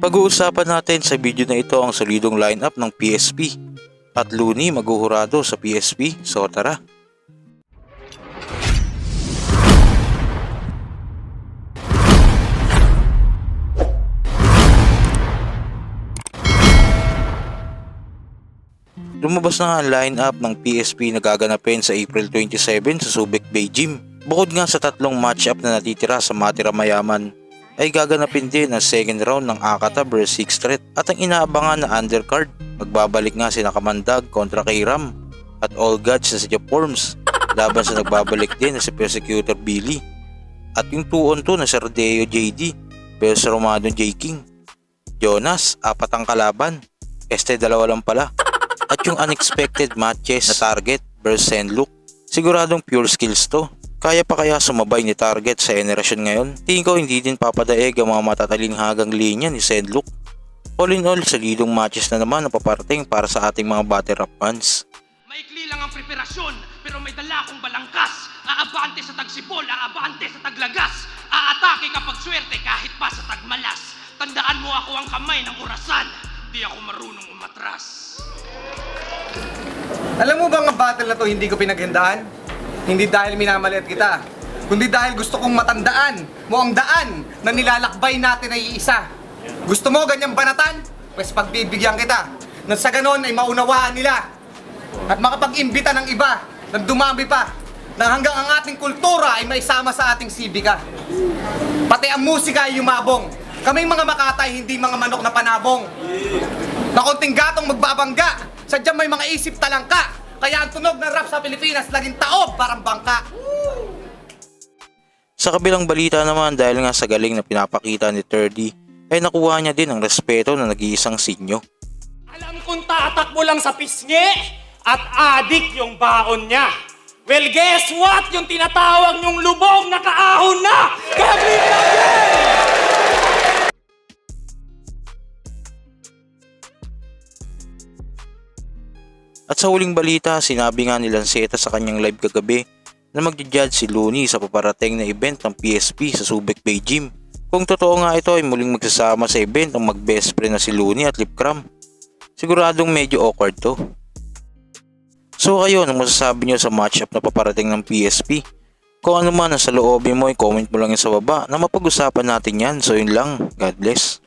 Pag-uusapan natin sa video na ito ang solidong lineup ng PSP at Looney maghuhurado sa PSP, so tara. Lumabas na ang lineup ng PSP na gaganapin sa April 27 sa Subic Bay Gym. Bukod nga sa tatlong matchup na natitira sa Matira Mayaman, ay gaganapin din ang second round ng Akata vs 6 Threat at ang inaabangan na undercard. Magbabalik nga si Nakamandag kontra kay Ram at All Gods na si Jeff Forms laban sa nagbabalik din na si Persecutor Billy at yung 2 on 2 na si Rodeo JD versus Romano J. King. Jonas, apat ang kalaban. Este dalawa lang pala. At yung unexpected matches na Target versus Senluk. Siguradong pure skills to. Kaya pa kaya sumabay ni Target sa generasyon ngayon? Tingin ko hindi din papadaig ang mga matatalinhagang linya ni Senluk. All in all, solidong matches na naman ang paparating para sa ating mga battle rap fans. Maikli lang ang preparasyon, pero may dala akong balangkas. Aabante sa tagsipol, aabante sa taglagas. Aatake kapag swerte kahit pa sa tagmalas. Tandaan mo ako ang kamay ng orasan. Di ako marunong umatras. Alam mo ba ang battle na to hindi ko pinaghandaan? Hindi dahil minamaliit kita, kundi dahil gusto kong matandaan mo ang daan na nilalakbay natin ay isa. Gusto mo ganyang banatan? Pwes pagbibigyan kita. Na sa ganon ay maunawaan nila. At makapag-imbita ng iba na dumami pa na hanggang ang ating kultura ay maisama sa ating sibika. Pati ang musika ay yumabong. Kaming mga makatay, hindi mga manok na panabong. Na konting gatong magbabangga, sadyang may mga isip talangka. Kaya ang tunog ng rap sa Pilipinas laging taob parang bangka. Sa kabilang balita naman dahil nga sa galing na pinapakita ni 30 ay nakuha niya din ang respeto na nag-iisang sinyo. Alam kong tatakbo lang sa pisngi at adik yung baon niya. Well, guess what? Yung tinatawag niyong lubog na kaahon na! At sa huling balita, sinabi nga ni Lanceta sa kanyang live kagabi na magja-judge si Looney sa paparating na event ng PSP sa Subic Bay Gym. Kung totoo nga ito ay muling magsasama sa event ang mag-best friend na si Looney at Lipcram. Siguradong medyo awkward to. So kayo, anong masasabi nyo sa matchup na paparating ng PSP? Kung ano man ang sa loobin mo, i-comment mo lang yan sa baba na mapag-usapan natin yan. So yun lang. God bless.